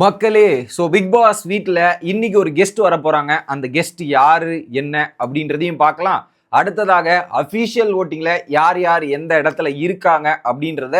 மக்களே so big pass வீட்டில் இன்னைக்கு ஒரு கெஸ்ட் வர போகிறாங்க அந்த கெஸ்ட் யார் என்ன அப்படின்றதையும் பார்க்கலாம். அடுத்ததாக அஃபீஷியல் ஓட்டிங்கில் யார் யார் எந்த இடத்துல இருக்காங்க அப்படின்றத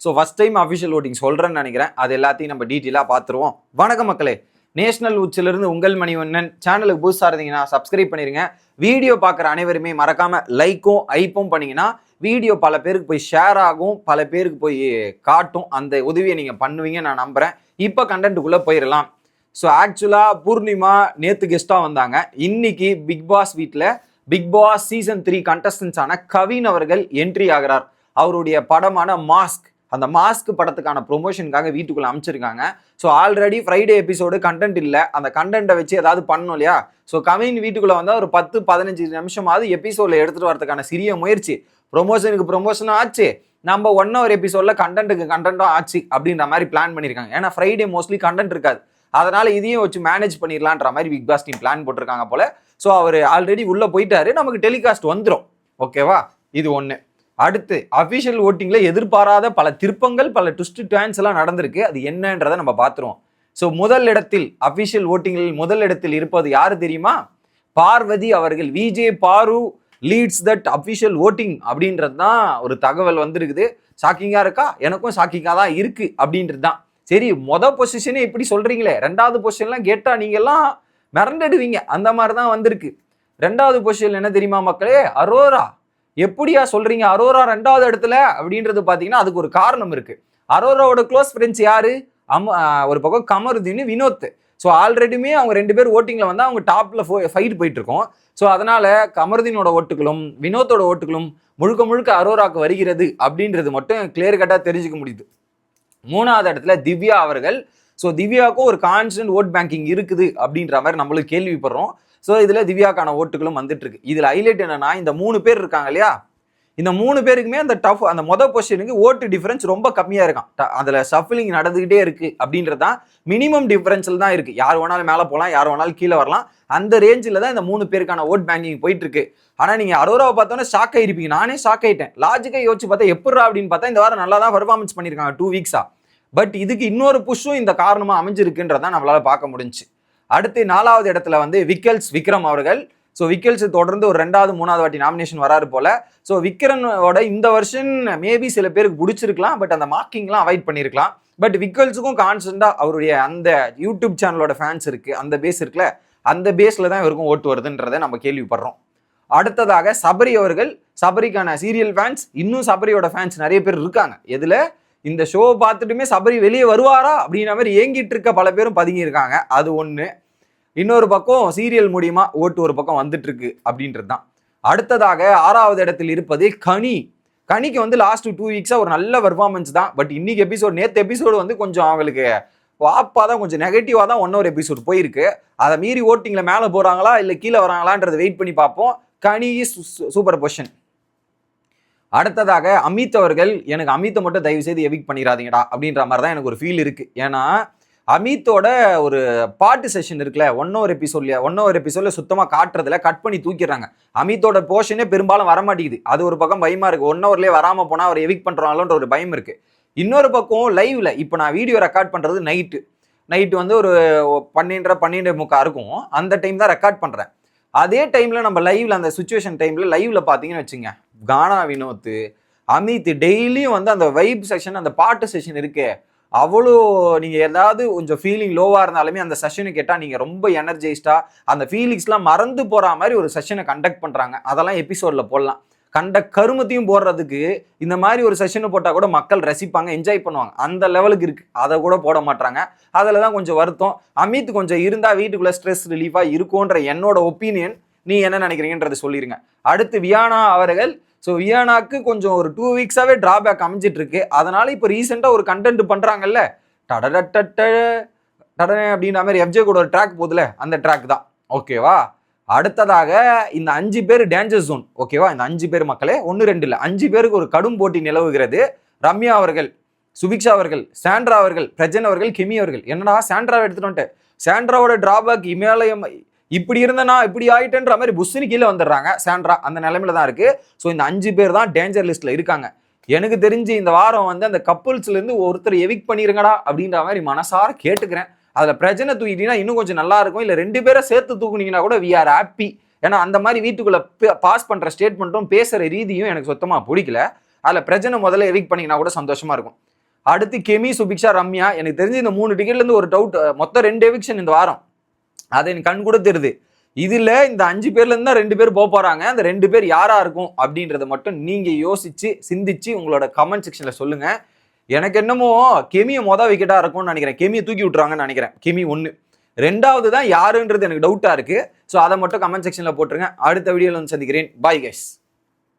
so first time official voting சொல்கிறேன்னு நினைக்கிறேன். அது எல்லாத்தையும் நம்ம டீட்டெயிலாக பார்த்துருவோம். வணக்கம் மக்களே. நேஷனல் உச்சிலிருந்து உங்கள் மணிவண்ணன். சேனலுக்கு புதுசாக இருந்தீங்கன்னா சப்ஸ்கிரைப் பண்ணிடுங்க வீடியோ பார்க்குற அனைவருமே மறக்காமல் லைக்கும் ஐப்பும் பண்ணிங்கன்னா வீடியோ பல பேருக்கு போய் ஷேர் ஆகும் பல பேருக்கு போய் காட்டும். அந்த உதவியை நீங்கள் பண்ணுவீங்க நான் நம்புகிறேன் இப்போ கண்டென்ட்டுக்குள்ளே போயிடலாம் ஸோ ஆக்சுவலாக பூர்ணிமா நேற்று கெஸ்ட்டாக வந்தாங்க. இன்னைக்கு பிக் பாஸ் வீட்டில் பிக் பாஸ் சீசன் த்ரீ கண்டஸ்டன்ஸான கவின் அவர்கள் என்ட்ரி ஆகிறார். அவருடைய படமான மாஸ்க் அந்த மாஸ்க் படத்துக்கான ப்ரொமோஷனுக்காக வீட்டுக்குள்ளே அமைச்சிருக்காங்க. So already Friday episode content இல்லை. அந்த கண்டென்ட்டை வச்சு ஏதாவது பண்ணணும் இல்லையா? ஸோ கவின் வீட்டுக்குள்ளே வந்தால் ஒரு பத்து பதினஞ்சு நிமிஷமாவது எபிசோடில் எடுத்துகிட்டு வரதுக்கான சிறிய முயற்சி. ப்ரொமோஷனுக்கு ப்ரொமோஷனும் ஆச்சு. நம்ம ஒன் ஹவர் எபிசோடில் கண்டென்ட்டுக்கு கண்டென்ட்டும் ஆச்சு அப்படின்ற மாதிரி பிளான் பண்ணியிருக்காங்க ஏன்னா ஃப்ரைடே மோஸ்ட்லி கண்டென்ட் இருக்காது. அதனால் இதையும் வச்சு மேனேஜ் பண்ணிடலான்ற மாதிரி பிக் பாஸ் டீம் பிளான் போட்டிருக்காங்க போல. ஸோ அவர் ஆல்ரெடி உள்ளே போயிட்டாரு. நமக்கு டெலிகாஸ்ட் வந்துடும் ஓகேவா இது ஒன்று அடுத்து அஃபிஷியல் ஓட்டிங்கில் எதிர்பாராத பல திருப்பங்கள் பல ட்விஸ்ட் டான்ஸ் எல்லாம் நடந்திருக்கு. அது என்னன்றதை நம்ம பார்த்துருவோம். ஸோ முதல் இடத்தில் அஃபிஷியல் ஓட்டிங்கில் முதல் இடத்தில் இருப்பது யார் தெரியுமா? பார்வதி அவர்கள் விஜே பாரு லீட்ஸ் தட் அஃபிஷியல் ஓட்டிங் அப்படின்றது தான் ஒரு தகவல் வந்திருக்குது. ஷாக்கிங்காக இருக்கா? எனக்கும் ஷாக்கிங்காக தான் இருக்குது அப்படின்றது தான். சரி மொதல் பொசிஷனே இப்படி சொல்கிறீங்களே ரெண்டாவது பொசிஷன்லாம் கேட்டால் நீங்கள்லாம் மிரண்டுடுவீங்க. அந்த மாதிரி தான் வந்திருக்கு. ரெண்டாவது பொசிஷன் என்ன தெரியுமா மக்களே? அரோரா. எப்படியா சொல்கிறீங்க அரோரா ரெண்டாவது இடத்துல அப்படின்றது பார்த்தீங்கன்னா அதுக்கு ஒரு காரணம் இருக்குது அரோராவோட க்ளோஸ் ஃப்ரெண்ட்ஸ் யாரு? அம் ஒரு பக்கம் கமருதீன் வினோத். ஸோ ஆல்ரெடியுமே அவங்க ரெண்டு பேர் ஓட்டிங்கில் வந்து அவங்க டாப்பில் ஃபோ ஃபைட் போயிட்டுருக்கோம். ஸோ அதனால் கமருதீனோட ஓட்டுகளும் வினோத்தோட ஓட்டுகளும் முழுக்க முழுக்க அரோராக்கு வருகிறது அப்படின்றது மட்டும் கிளியர் கட்டாக தெரிஞ்சுக்க முடியுது. மூணாவது இடத்துல திவ்யா அவர்கள். ஸோ திவ்யாவுக்கும் ஒரு கான்ஸ்டன்ட் ஓட் பேங்கிங் இருக்குது அப்படின்ற மாதிரி நம்மளும் கேள்விப்படுறோம். ஸோ இதில் திவ்யாக்கான ஓட்டுகளும் வந்துட்டுருக்கு. இதில் ஹைலைட் என்னன்னா இந்த மூணு பேர் இருக்காங்க இல்லையா? இந்த மூணு பேருக்குமே அந்த டஃப் அந்த மொதல் பொசிஷனுக்கு ஓட்டு டிஃபரன்ஸ் ரொம்ப கம்மியாக இருக்கான் ட- அதுல ஷஃபிலிங் நடந்துக்கிட்டே இருக்கு அப்படின்றது தான் மினிமம் டிஃபரன்ஸில் தான் இருக்கு. யார் வேணாலும் மேலே போகலாம் யார் வேணாலும் கீழே வரலாம். அந்த ரேஞ்சில் தான் இந்த மூணு பேருக்கான ஓட் பேங்கிங் போயிட்டு இருக்கு. ஆனால் நீங்கள் அரோராவை பார்த்தோன்னே ஷாக் ஆகிருப்பீங்க நானே ஷாக் ஆகிட்டேன் லாஜிக்காக யோசிச்சு பார்த்தா எப்பட்றா அப்படின்னு பார்த்தா இந்த வாரம் நல்லா தான் பர்ஃபார்மன்ஸ் பண்ணியிருக்காங்க டூ வீக்ஸா பட் இதுக்கு இன்னொரு புஷ்ஷும் இந்த காரணமாக அமைஞ்சிருக்குன்றதான் நம்மளால் பார்க்க முடிஞ்சுச்சு. அடுத்து நாலாவது இடத்துல வந்து விக்கல்ஸ் விக்ரம் அவர்கள். ஸோ விக்கல்ஸ் தொடர்ந்து ஒரு ரெண்டாவது மூணாவது வாட்டி நாமினேஷன் வராரு போல. ஸோ விக்ரனோட இந்த வருஷன் மேபி சில பேருக்கு பிடிச்சிருக்கலாம் பட் அந்த மார்க்கிங்லாம் அவாய்ட் பண்ணியிருக்கலாம் பட் விக்கல்ஸுக்கும் கான்ஸ்டண்டாக அவருடைய அந்த யூடியூப் சேனலோட ஃபேன்ஸ் இருக்குது அந்த பேஸ் இருக்குல்ல அந்த பேஸில் தான் இவருக்கும் ஓட்டு வருதுன்றதை நம்ம கேள்விப்படுறோம். அடுத்ததாக சபரி அவர்கள் சபரிக்கான சீரியல் ஃபேன்ஸ் இன்னும் சபரியோட ஃபேன்ஸ் நிறைய பேர் இருக்காங்க. எதில்? இந்த ஷோ பார்த்துட்டுமே சபரி வெளியே வருவாரா? அப்படின்ற மாதிரி ஏங்கிட்டு இருக்க பல பேரும் பதுங்கியிருக்காங்க. அது ஒன்று இன்னொரு பக்கம் சீரியல் மூலியமா ஓட்டு ஒரு பக்கம் வந்துட்டு இருக்கு அப்படின்றது தான் அடுத்ததாக ஆறாவது இடத்தில் இருப்பது கனி. கனிக்கு வந்து லாஸ்ட் டூ வீக்ஸா ஒரு நல்ல பெர்ஃபார்மன்ஸ் தான். பட் இன்னைக்கு எபிசோட் நேற்று எபிசோடு வந்து கொஞ்சம் அவங்களுக்கு வாப்பாக தான் கொஞ்சம் நெகட்டிவாக தான் ஒன் ஒரு எபிசோட் போயிருக்கு. அதை மீறி ஓட்டிங்கில் மேலே போகிறாங்களா இல்லை கீழே வராங்களான்றதை வெயிட் பண்ணி பார்ப்போம். கனி சூப்பர் பொஷன் அடுத்ததாக அமித் அவர்கள் எனக்கு அமித்தை மட்டும் தயவு செய்து எவிக் பண்ணிடாதீங்கடா அப்படின்ற மாதிரி தான் எனக்கு ஒரு ஃபீல் இருக்குது ஏன்னா அமித்தோட ஒரு பாட்டு செஷன் இருக்குல்ல ஒன் ஹவர் எபிசோட்ல ஒன் ஹவர் எபிசோட்ல சுத்தமாக காட்டுறதுல கட் பண்ணி தூக்கிடுறாங்க. அமித்தோட போர்ஷனே பெரும்பாலும் வரமாட்டேங்குது. அது ஒரு பக்கம் பயமா இருக்கு. ஒன் ஹவர்லேயே வராமல் போனால் அவர் எவிக் பண்ணுறாங்களோன்ற ஒரு பயம் இருக்கு. இன்னொரு பக்கம் லைவ்ல இப்போ நான் வீடியோ ரெக்கார்ட் பண்ணுறது நைட்டு நைட்டு வந்து ஒரு பன்னெண்டரை பன்னெண்டு முக்கா இருக்கும். அந்த டைம் தான் ரெக்கார்ட் பண்ணுறேன் அதே டைம்ல நம்ம லைவ்ல அந்த சுச்சுவேஷன் டைம்ல லைவ்ல பார்த்தீங்கன்னு வச்சுங்க கானா வினோத் அமித் டெய்லியும் வந்து அந்த வைப் செஷன் அந்த பாட்டு செஷன் இருக்கே. அவ்வளோ நீங்கள் ஏதாவது கொஞ்சம் ஃபீலிங் லோவாக இருந்தாலுமே அந்த செஷனை கேட்டால் நீங்கள் ரொம்ப எனர்ஜைஸ்டாக அந்த ஃபீலிங்ஸ்லாம் மறந்து போகிற மாதிரி ஒரு செஷனை கண்டக்ட் பண்ணுறாங்க அதெல்லாம் எபிசோடில் போடலாம். கண்ட கருமத்தையும் போடுறதுக்கு இந்த மாதிரி ஒரு செஷனை போட்டால் கூட மக்கள் ரசிப்பாங்க என்ஜாய் பண்ணுவாங்க. அந்த லெவலுக்கு இருக்குது அதை கூட போட மாட்டாங்க அதில் தான் கொஞ்சம் வருத்தம். அமித் கொஞ்சம் இருந்தால் வீட்டுக்குள்ளே ஸ்ட்ரெஸ் ரிலீஃபாக இருக்கும்ன்ற என்னோட ஒப்பீனியன் நீ என்ன நினைக்கிறீங்கன்றதை சொல்லிடுங்க அடுத்து வியானா அவர்கள் ஸோ வியானாக்கு கொஞ்சம் ஒரு டூ வீக்ஸாகவே டிராபேக் அமைஞ்சிட்டு இருக்கு அதனால இப்போ ரீசெண்டாக ஒரு கண்டென்ட் பண்ணுறாங்கல்ல டடடட்ட டடனே அப்படின்ற மாதிரி எஃப்ஜே கூட ஒரு ட்ராக் போகுதுல அந்த ட்ராக் தான். ஓகேவா அடுத்ததாக இந்த அஞ்சு பேர் டேஞ்சர் ஜோன் ஓகேவா இந்த அஞ்சு பேர் மக்களே ஒன்று ரெண்டு இல்லை. அஞ்சு பேருக்கு ஒரு கடும் போட்டி நிலவுகிறது. ரம்யா அவர்கள் சுபிக்ஷா அவர்கள் சாண்ட்ரா அவர்கள் பிரஜன் அவர்கள் கிமி அவர்கள். என்னடா சாண்ட்ராவை எடுத்துட்டு வந்துட்டு? சாண்ட்ராவோட டிராபேக் இமேலயம் இப்படி இருந்தனா இப்படி ஆயிட்டேன்ற மாதிரி புஷ்ஷின் கீழே வந்துடுறாங்க. சாண்ட்ரா அந்த நிலைமையில தான் இருக்கு. ஸோ இந்த அஞ்சு பேர் தான் டேஞ்சர் லிஸ்ட்ல இருக்காங்க. எனக்கு தெரிஞ்சு இந்த வாரம் வந்து அந்த கப்புள்ஸ்ல இருந்து ஒருத்தர் எவிக் பண்ணிருங்கடா அப்படின்ற மாதிரி மனசார கேட்டுக்கிறேன். அதுல பிரச்சனை தூக்கிட்டீங்கன்னா இன்னும் கொஞ்சம் நல்லா இருக்கும். இல்ல ரெண்டு பேரை சேர்த்து தூக்குனீங்கன்னா கூட வி ஆர் ஹாப்பி ஏன்னா அந்த மாதிரி வீட்டுக்குள்ள பாஸ் பண்ற ஸ்டேட்மெண்ட்டும் பேசுற ரீதியும் எனக்கு சுத்தமா பிடிக்கல. அதுல பிரச்சனை முதல்ல எவிக் பண்ணீங்கன்னா கூட சந்தோஷமா இருக்கும். அடுத்து கெமி சுபிக்ஷா ரம்யா எனக்கு தெரிஞ்சு இந்த மூணு டிக்கெட்ல இருந்து ஒரு டவுட் மொத்தம் ரெண்டு எவிக்ஷன் இந்த வாரம். அது எனக்கு கண் கூட தெரியுது. இதில் இந்த அஞ்சு பேர்லேருந்து தான் ரெண்டு பேர் போக போறாங்க. அந்த ரெண்டு பேர் யாரா இருக்கும் அப்படின்றத மட்டும் நீங்க யோசிச்சு சிந்திச்சு உங்களோட கமெண்ட் செக்ஷன்ல சொல்லுங்க. எனக்கு என்னமோ கெமியை மொதல் விக்கெட்டாக இருக்கும்னு நினைக்கிறேன். கெமியை தூக்கி விட்டுறாங்கன்னு நினைக்கிறேன். கெமி ஒன்று ரெண்டாவது தான் யாருன்றது எனக்கு டவுட்டாக இருக்குது ஸோ அதை மட்டும் கமெண்ட் செக்ஷனில் போட்டுருங்க. அடுத்த வீடியோவில் வந்து சந்திக்கிறேன். Bye guys